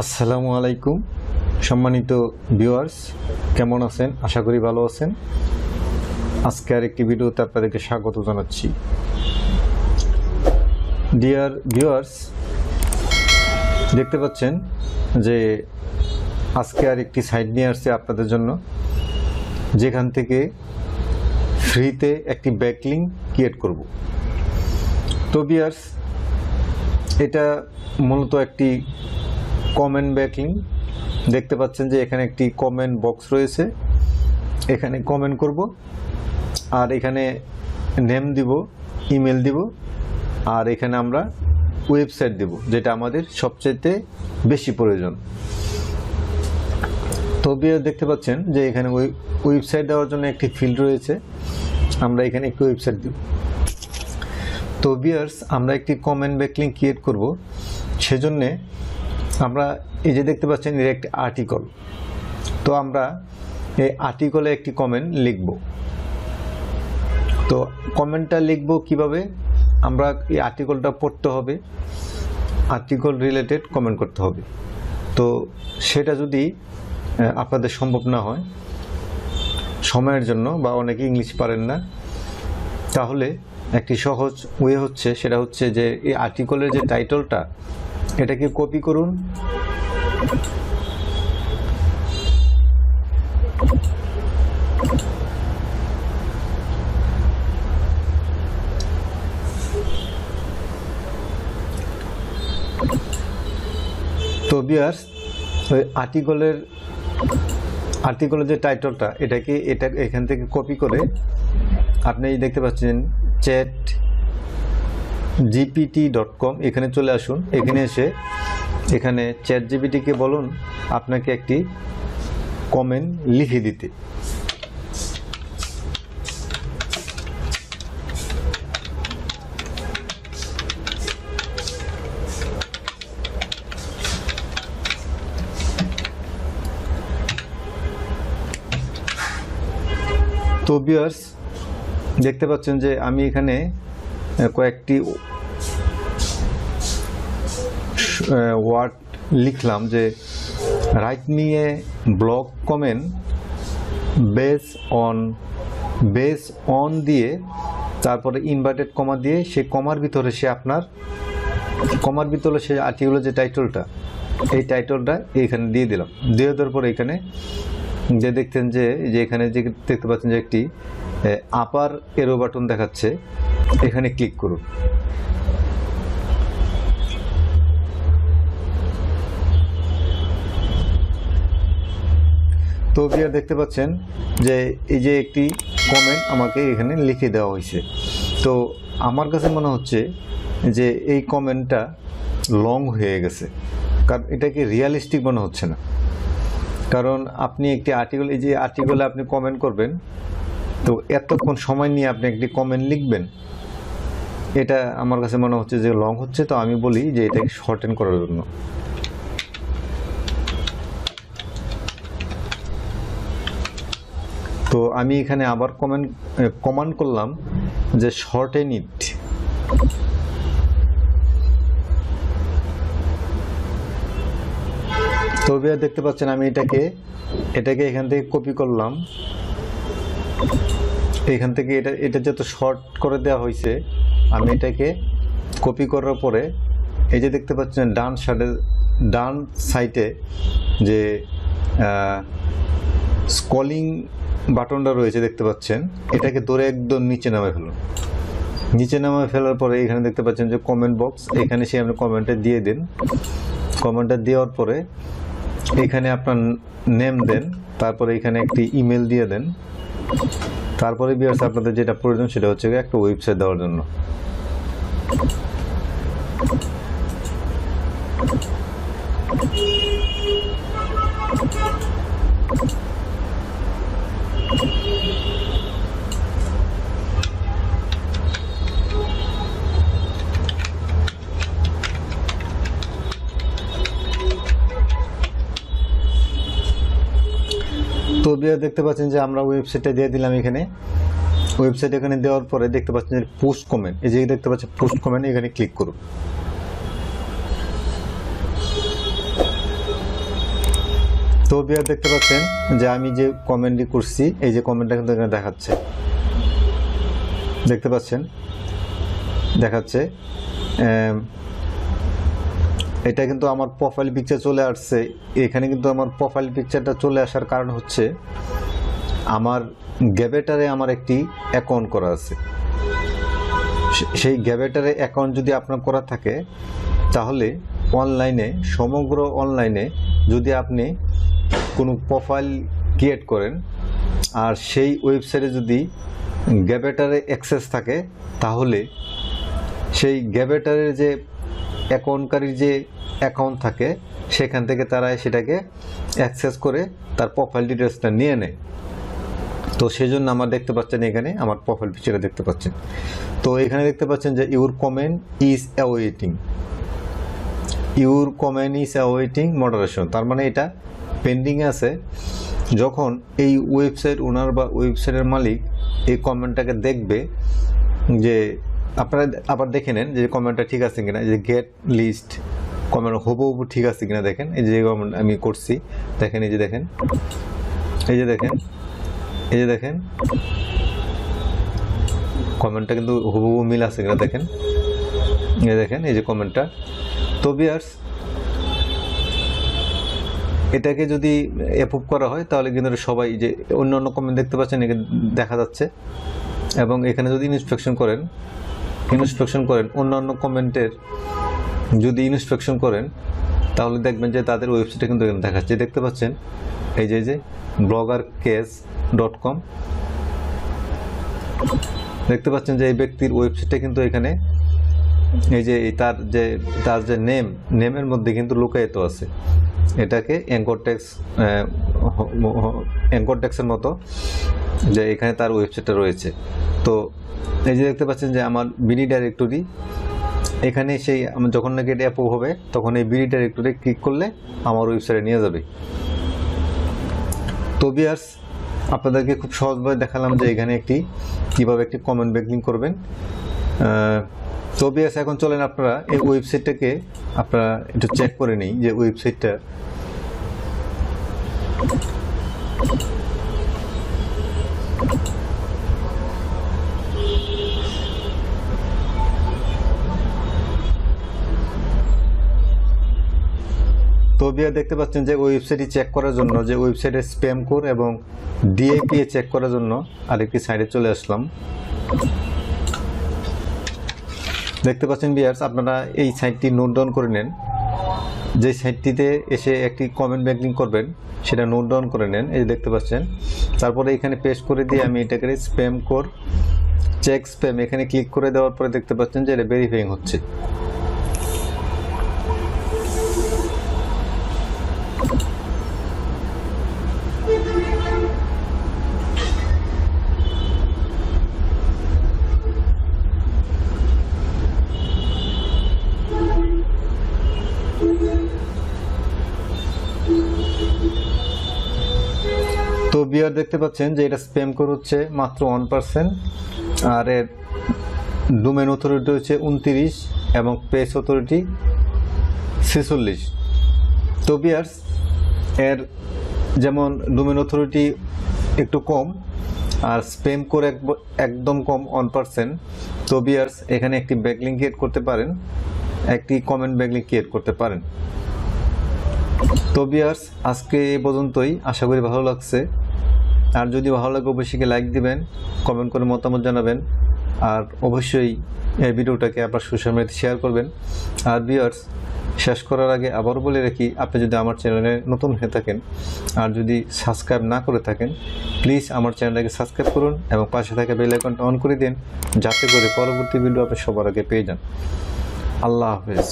আসসালামু আলাইকুম, সম্মানিত ভিউয়ার্স কেমন আছেন? আশা করি ভালো আছেন। আজকে আর একটি ভিডিওতে আপনাদেরকে স্বাগত জানাচ্ছি। ডিয়ার ভিউয়ার্স দেখতে পাচ্ছেন যে আজকে আর একটি সাইট নিয়ে আসছে আপনাদের জন্য। যেখান থেকে ফ্রিতে একটি ব্যাকলিং ক্রিয়েট করব। তো ভিউয়ার্স এটা মূলত একটি কমেন্ট ব্যাকলিং দেখতে পাচ্ছেন যে এখানে একটি কমেন্ট বক্স রয়েছে। এখানে কমেন্ট করব, আর এখানে নেম দিব ইমেল দিব, আর এখানে আমরা ওয়েবসাইট দেব, যেটা আমাদের সবচেয়ে বেশি প্রয়োজন। তো বিয়ে দেখতে পাচ্ছেন যে এখানে ওয়েবসাইট দেওয়ার জন্য একটি ফিল্ড রয়েছে। আমরা এখানে একটি ওয়েবসাইট দেব। তো বিয়ার্স আমরা একটি কমেন্ট ব্যাকলিং ক্রিয়েট করব। সেজন্যে আমরা এই যে দেখতে পাচ্ছেন, এর একটি আর্টিকল তো আমরা এই আর্টিকলে একটি কমেন্ট লিখব। তো কমেন্টটা লিখব কীভাবে? আমরা এই আর্টিকলটা পড়তে হবে। আর্টিকল রিলেটেড কমেন্ট করতে হবে। তো সেটা যদি আপনাদের সম্ভব না হয়, সময়ের জন্য বা অনেকে ইংলিশ পারেন না, তাহলে একটি সহজ ওয়ে হচ্ছে, সেটা হচ্ছে যে এই আর্টিকলের যে টাইটেলটা এটাকে কপি করুন। তো বিয়ার্স ওই আর্টিকলের আর্টিকলের যে টাইটেলটা এটাকে এটা এখান থেকে কপি করে আপনি দেখতে পাচ্ছেন চ্যাট জিপিটি ডট কম এখানে চলে আসুন। এখানে এসে এখানে চ্যাট জিপিটিকে বলুন, আপনাকে একটি কমেন্ট লিখে দিতে। তো বিয়ার্স দেখতে পাচ্ছেন যে আমি এখানে কয়েকটি ওয়ার্ড লিখলাম যে write a blog comment base on base on দিয়ে তারপরে ইনভার্টেড কমা দিয়ে সে কমার ভিতরে সে আপনার কমার ভিতরে সে আর্টিকেলের যে টাইটেলটা এই টাইটেলটা এইখানে দিয়ে দিলাম। দিয়ে দেওয়ার পরে এখানে যে দেখতেন যে যে এখানে যে দেখতে পাচ্ছেন যে একটি আপার এরো বাটন দেখাচ্ছে, এখানে ক্লিক করুন। তো বিয়ার দেখতে পাচ্ছেন যে এই যে একটি কমেন্ট আমাকে এখানে লিখে দেওয়া হয়েছে। তো আমার কাছে মনে হচ্ছে যে এই কমেন্টটা লং হয়ে গেছে। কারণ এটাকে রিয়ালিস্টিক মনে হচ্ছে না। কারণ আপনি একটি আর্টিকেল এই যে আর্টিকেলে আপনি কমেন্ট করবেন, তো এতক্ষণ সময় নিয়ে আপনি একটি কমেন্ট লিখবেন, এটা আমার কাছে মনে হচ্ছে যে লং হচ্ছে। তো আমি বলি যে এটাকে শর্টেন করার জন্য। তো আমি এখানে আবার কমেন্ট কমান্ড করলাম যে শর্ট শর্টেন ইট তো বিয়া দেখতে পাচ্ছেন আমি এটাকে এটাকে এখান থেকে কপি করলাম। এখান থেকে এটা এটা যত শর্ট করে দেওয়া হয়েছে, আমি এটাকে কপি করার পরে, এই যে দেখতে পাচ্ছেন ডান সাইডে ডান সাইডে যে স্কলিং বাটনটা রয়েছে, দেখতে পাচ্ছেন। এটাকে ধরে একদম নিচে নামে ফেলুন। নিচে নামে ফেলার পরে এখানে দেখতে পাচ্ছেন যে কমেন্ট বক্স এখানে সে আপনি কমেন্টটা দিয়ে দিন। কমেন্টটা দেওয়ার পরে এখানে আপনার নেম দেন, তারপরে এখানে একটি ইমেল দিয়ে দেন। তারপরে বিয়ার্স আপনাদের যেটা প্রয়োজন সেটা হচ্ছে একটা ওয়েবসাইট দেওয়ার জন্য। তো দেখতে পাচ্ছেন যে আমরা ওয়েবসাইটটা দিয়ে দিলাম এখানে। ওয়েবসাইট এখানে দেওয়ার পরে দেখতে পাচ্ছেন যে পোস্ট কমেন্ট এই যে দেখতে পাচ্ছেন পোস্ট কমেন্ট এখানে ক্লিক করুন। তো বিয়ার দেখতে পাচ্ছেন যে আমি যে কমেন্টটি করছি, এই যে কমেন্টটা কিন্তু এখানে দেখাচ্ছে। দেখতে পাচ্ছেন? দেখাচ্ছে এটা কিন্তু আমার প্রোফাইল পিকচার চলে আসছে। এখানে কিন্তু আমার প্রোফাইল পিকচারটা চলে আসার কারণ হচ্ছে, আমার গ্যাবেটারে আমার একটি অ্যাকাউন্ট করা আছে। সেই গ্যাবেটারে অ্যাকাউন্ট যদি আপনার করা থাকে, তাহলে অনলাইনে সমগ্র অনলাইনে যদি আপনি কোনো প্রোফাইল ক্রিয়েট করেন, আর সেই ওয়েবসাইটে যদি গ্যাবেটারে অ্যাক্সেস থাকে, তাহলে সেই গ্যাবেটারের যে অ্যাকাউন্টকারীর যে অ্যাকাউন্ট থাকে, সেখান থেকে তারা সেটাকে অ্যাক্সেস করে তার প্রোফাইল ডিটেলসটা নিয়ে নেয়। তো সেই জন্য আমার দেখতে পাচ্ছেন এখানে, আমার প্রোফাইল পিকচারে দেখতে পাচ্ছেন। তো এখানে দেখতে পাচ্ছেন যে your comment is awaiting your comment is awaiting moderation তার মানে এটা পেন্ডিংয়ে আছে, যখন এই ওয়েবসাইট ওনার বা ওয়েবসাইটের মালিক এই কমেন্টটাকে দেখবে যে, আপনারা আবার দেখে নেন যে কমেন্টটা ঠিক আছে কিনা, যে গেট লিস্ট কমেন্ট হুবহু ঠিক আছে কিনা দেখেন। এই যে কমেন্ট আমি করছি, দেখেন, এই যে দেখেন, এই যে দেখেন, এই যে দেখেন কমেন্টটা কিন্তু হুবহু মিল আছে কিনা দেখেন। এই দেখেন, এই যে কমেন্টটা তো বিয়ার্স এটাকে যদি অ্যাপ্রুভ করা হয়, তাহলে কিন্তু সবাই যে অন্য অন্য কমেন্ট দেখতে পাচ্ছেন দেখা যাচ্ছে। এবং এখানে যদি ইন্সপেকশন করেন ইন্সপেকশন করেন অন্যান্য কমেন্টের যদি ইন্সপেকশন করেন, তাহলে দেখবেন যে তাদের ওয়েবসাইটে কিন্তু এখানে দেখাচ্ছে। দেখতে পাচ্ছেন? এই যে যে ব্লগার কেস ডট কম দেখতে পাচ্ছেন যে এই ব্যক্তির ওয়েবসাইটটা কিন্তু এখানে, এই যে তার যে তার যে নেম নেমের মধ্যে কিন্তু লুকায়িত আছে। এটাকে অ্যাঙ্কর ট্যাক্স অ্যাঙ্কর ট্যাক্সের মতো, যে এখানে তার ওয়েবসাইটটা রয়েছে। তো এই যে দেখতে পাচ্ছেন যে আমার বিডি ডাইরেক্টরি, এখানে সেই যখন নাকি এটা অ্যাপ্রুভ হবে, তখন এই বিডি ডাইরেক্টরি ক্লিক করলে আমার ওয়েবসাইটে নিয়ে যাবে। তো বিয়ার্স আপনাদেরকে খুব সহজভাবে দেখালাম যে এখানে একটি, কীভাবে একটি কমেন্ট ব্যাকলিং করবেন। তো বিয়ার্স এখন চলেন আপনারা এই ওয়েবসাইটটাকে আপনারা একটু চেক করে নিই যে ওয়েবসাইটটা তো দেখতে পাচ্ছেন যে ওয়েবসাইটটি চেক করার জন্য, যে ওয়েবসাইটে স্প্যাম কোড এবং ডিএপিএ চেক করার জন্য আরেকটি সাইডে চলে আসলাম। দেখতে পাচ্ছেন বিয়ার্স আপনারা এই সাইটটি নোট ডাউন করে নেন। যে সাইটটিতে এসে একটি কমেন্ট ব্যাঙ্কিং করবেন, সেটা নোট ডাউন করে নেন, এই দেখতে পাচ্ছেন। তারপরে এখানে পেস্ট করে দিয়ে আমি এটাকে স্প্যাম কোড চেক স্প্যাম, এখানে ক্লিক করে দেওয়ার পরে দেখতে পাচ্ছেন যে এটা ভেরিফাইং হচ্ছে। তো দেখতে পাচ্ছেন যে এটা স্প্যাম কোড হচ্ছে মাত্র ওয়ান পার্সেন্ট আর এর ডোমেন অথরিটি হচ্ছে উনতিরিশ এবং পেস অথরিটি ছেচল্লিশ। তো বিয়ার্স এর যেমন ডোমেন অথরিটি একটু কম, আর স্প্যাম করে এক- একদম কম ওয়ান পার্সেন্ট তো বিয়ার্স এখানে একটি ব্যাকলিং ক্রিয়েট করতে পারেন, একটি কমেন্ট ব্যাকলিং ক্রিয়েট করতে পারেন। তো বিয়ার্স আজকে পর্যন্তই। আশা করি ভালো লাগছে। আর যদি ভালো লাগে অবশ্যই লাইক দিবেন কমেন্ট করে মতামত জানাবেন, আর অবশ্যই এই ভিডিওটাকে আপনার সোশ্যাল মিডিয়াতে শেয়ার করবেন। আর বিয়ার্স শেষ করার আগে আবারও বলে রাখি, আপনি যদি আমার চ্যানেলে নতুন হয়ে থাকেন, আর যদি সাবস্ক্রাইব না করে থাকেন প্লিজ আমার চ্যানেলটাকে সাবস্ক্রাইব করুন এবং পাশে থাকা বেল আইকনটা অন করে দিন, যাতে করে পরবর্তী ভিডিও আপনি সবার আগে পেয়ে যান। আল্লাহ হাফেজ।